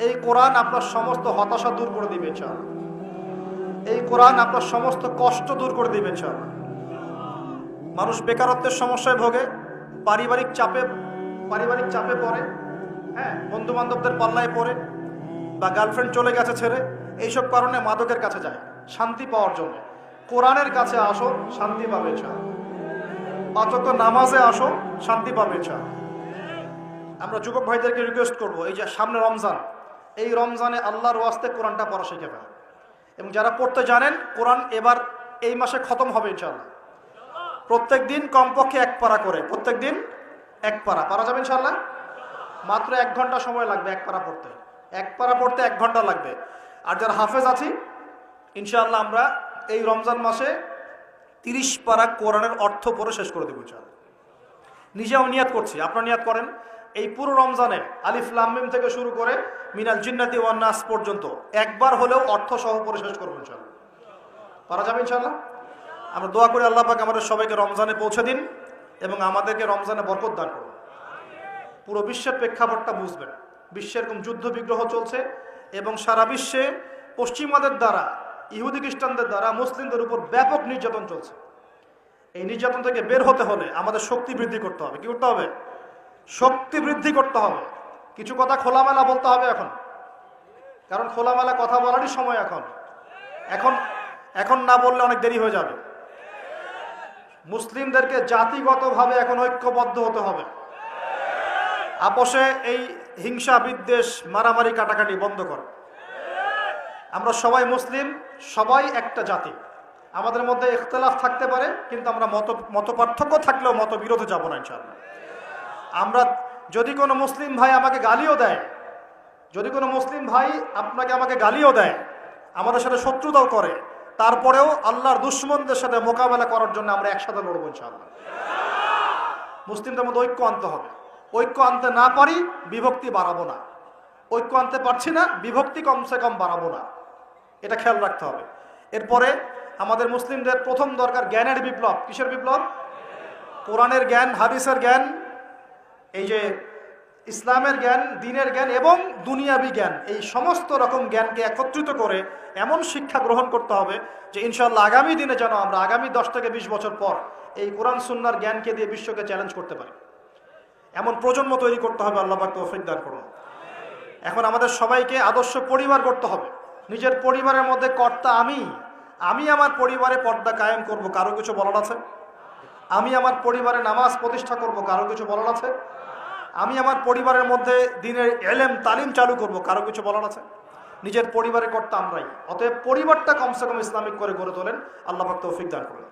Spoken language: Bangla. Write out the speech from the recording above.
এই কোরআন আপনার সমস্ত হতাশা দূর করে দিবে চান এই কোরআন আপনার সমস্ত কষ্ট দূর করে দিবে চান মানুষ বেকারত্বের সমস্যায় ভোগে, পারিবারিক চাপে পারিবারিক চাপে পড়ে হ্যাঁ বন্ধু বান্ধবদের পাল্লায় পড়ে, বা গার্লফ্রেন্ড চলে গেছে ছেড়ে, এইসব কারণে মাদকের কাছে যায়, শান্তি পাওয়ার জন্য। কোরআনের কাছে আসো, শান্তি পাবে চা পাঁচক নামাজে আসো, শান্তি পাবে চা আমরা যুবক ভাইদেরকে রিকোয়েস্ট করব, এই যে সামনে রমজান এই রমজানে আল্লাহর ওয়াস্তে কোরআনটা পড়া শিখে ফেলা। এবং যারা পড়তে জানেন, কোরআন এবার এই মাসে খতম হবে ইনশাল্লাহ প্রত্যেক দিন কমপক্ষে এক পারা করে, প্রত্যেক দিন এক পারা। পারা যাবে ইনশাল্লাহ মাত্র এক ঘণ্টা সময় লাগবে এক পারা পড়তে। এক পারা পড়তে এক ঘণ্টা লাগবে। আর যারা হাফেজ আছি, ইনশাআল্লাহ আমরা এই রমজান মাসে তিরিশ পারা কোরআনের অর্থ পড়ে শেষ করে দেবো ইনশাআল্লাহ। নিজেও নিয়াত করছি। আপনারা নিয়াত করেন? এই পুরো রমজানে আলিফ লামিম থেকে শুরু করে মিনাল জিন্নাতি ওয়ান্নাস পর্যন্ত একবার হলেও অর্থ সহ পরে শেষ করব ইনশাল্লাহ পারা যাবে ইনশাল্লাহ আমরা দোয়া করি আল্লাহ পাক আমাদের সবাইকে রমজানে পৌঁছে দিন এবং আমাদেরকে রমজানে বরকত দান করুন। পুরো বিশ্বের প্রেক্ষাপটটা বুঝবেন। বিশ্বের এরকম যুদ্ধ বিগ্রহ চলছে এবং সারা বিশ্বে পশ্চিমাদের দ্বারা, ইহুদি খ্রিস্টানদের দ্বারা, মুসলিমদের উপর ব্যাপক নির্যাতন চলছে। এই নির্যাতন থেকে বের হতে হলে আমাদের শক্তি বৃদ্ধি করতে হবে। কি করতে হবে? শক্তি বৃদ্ধি করতে হবে। কিছু কথা খোলামেলা বলতে হবে এখন। কারণ খোলামেলা কথা বলারই সময় এখন। এখন এখন না বললে অনেক দেরি হয়ে যাবে। মুসলিমদেরকে জাতিগতভাবে এখন ঐক্যবদ্ধ হতে হবে। আপোষে এই হিংসা, বিদ্বেষ, মারামারি, কাটাকাটি বন্ধ কর। আমরা সবাই মুসলিম, সবাই একটা জাতি। আমাদের মধ্যে ইখতলাফ থাকতে পারে, কিন্তু আমরা মত মত পার্থক্য থাকলেও মত বিরোধে যাব না, ইনশাআল্লাহ। আমরা যদি কোনো মুসলিম ভাই আমাকে গালিও দেয়, যদি কোনো মুসলিম ভাই আপনাকে আমাকে গালিও দেয়, আমাদের সাথে শত্রুতাও করে, তারপরেও আল্লাহর দুশ্মনদের সাথে মোকাবেলা করার জন্য আমরা একসাথে লড়বো ইনশাআল্লাহ। মুসলিমদের মধ্যে ঐক্য আনতে হবে। ঐক্য আনতে না পারি, বিভক্তি বাড়াবো না। ঐক্য আনতে পারছি না, বিভক্তি কমসে কম বাড়াবো না। এটা খেয়াল রাখতে হবে। এরপরে আমাদের মুসলিমদের প্রথম দরকার জ্ঞানের বিপ্লব। কিসের বিপ্লব? কোরআনের জ্ঞান, হাদিসের জ্ঞান। এই যে ইসলামের জ্ঞান, দিনের জ্ঞান এবং দুনিয়াবি জ্ঞান, এই সমস্ত রকম জ্ঞানকে একত্রিত করে এমন শিক্ষা গ্রহণ করতে হবে যে ইনশাল্লাহ আগামী দিনে যেন আমরা আগামী দশ থেকে বিশ বছর পর এই কোরআন, সুন্নার জ্ঞানকে দিয়ে বিশ্বকে চ্যালেঞ্জ করতে পারি। এমন প্রজন্ম তৈরি করতে হবে, আল্লাহ পাক তৌফিক দান করুন। এখন আমাদের সবাইকে আদর্শ পরিবার করতে হবে। নিজের পরিবারের মধ্যে কর্তা আমি আমি আমার পরিবারে পর্দা কায়েম করব, কারও কিছু বলার আছে? আমি আমার পরিবারে নামাজ প্রতিষ্ঠা করব, কারও কিছু বলার আছে? আমি আমার পরিবারের মধ্যে দিনের এলেম, তালিম চালু করব, কারও কিছু বলার আছে? নিজের পরিবারের কর্তা আমরাই। অতএব পরিবারটা কমসে কম ইসলামিক করে গড়ে তোলেন। আল্লাহ তৌফিক দান করলেন